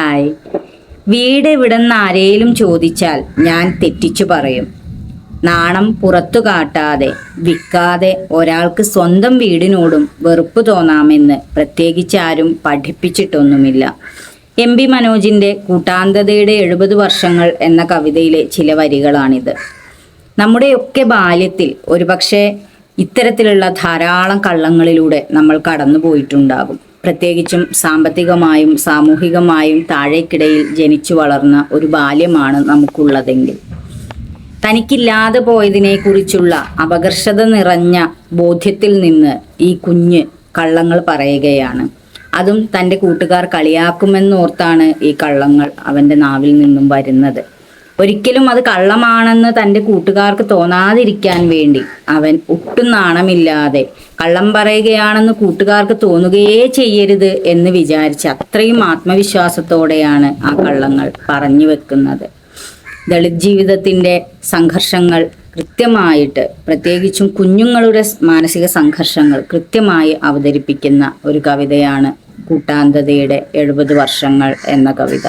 Hi വീട് ഇവിടുന്ന് ആരേലും ചോദിച്ചാൽ ഞാൻ തെറ്റിച്ചു പറയും. നാണം പുറത്തു കാട്ടാതെ വിൽക്കാതെ ഒരാൾക്ക് സ്വന്തം വീടിനോടും വെറുപ്പ് തോന്നാമെന്ന് പ്രത്യേകിച്ച് ആരും പഠിപ്പിച്ചിട്ടൊന്നുമില്ല. എം പി മനോജിന്റെ കൂട്ടാന്തതയുടെ എഴുപത് വർഷങ്ങൾ എന്ന കവിതയിലെ ചില വരികളാണിത്. നമ്മുടെയൊക്കെ ബാല്യത്തിൽ ഒരുപക്ഷെ ഇത്തരത്തിലുള്ള ധാരാളം കള്ളങ്ങളിലൂടെ നമ്മൾ കടന്നു പോയിട്ടുണ്ടാകും പ്രത്യേകിച്ചും സാമ്പത്തികമായും സാമൂഹികമായും താഴേക്കിടയിൽ ജനിച്ചു വളർന്ന ഒരു ബാല്യമാണ് നമുക്കുള്ളതെങ്കിൽ. തനിക്കില്ലാതെ പോയതിനെക്കുറിച്ചുള്ള അപകർഷത നിറഞ്ഞ ബോധ്യത്തിൽ നിന്ന് ഈ കുഞ്ഞ് കള്ളങ്ങൾ പറയുകയാണ്. അതും തന്റെ കൂട്ടുകാർ കളിയാക്കുമെന്നോർത്താണ് ഈ കള്ളങ്ങൾ അവന്റെ നാവിൽ നിന്നും വരുന്നത്. ഒരിക്കലും അത് കള്ളമാണെന്ന് തന്റെ കൂട്ടുകാർക്ക് തോന്നാതിരിക്കാൻ വേണ്ടി. അവൻ ഒട്ടും നാണമില്ലാതെ കള്ളം പറയുകയാണെന്ന് കൂട്ടുകാർക്ക് തോന്നുകയേ ചെയ്യരുത് എന്ന് വിചാരിച്ച് അത്രയും ആത്മവിശ്വാസത്തോടെയാണ് ആ കള്ളങ്ങൾ പറഞ്ഞു വെക്കുന്നത്. ദളിത് ജീവിതത്തിന്റെ സംഘർഷങ്ങൾ കൃത്യമായിട്ട് പ്രത്യേകിച്ചും കുഞ്ഞുങ്ങളുടെ മാനസിക സംഘർഷങ്ങൾ കൃത്യമായി അവതരിപ്പിക്കുന്ന ഒരു കവിതയാണ് കൂട്ടാന്തതയുടെ എഴുപത് വർഷങ്ങൾ എന്ന കവിത.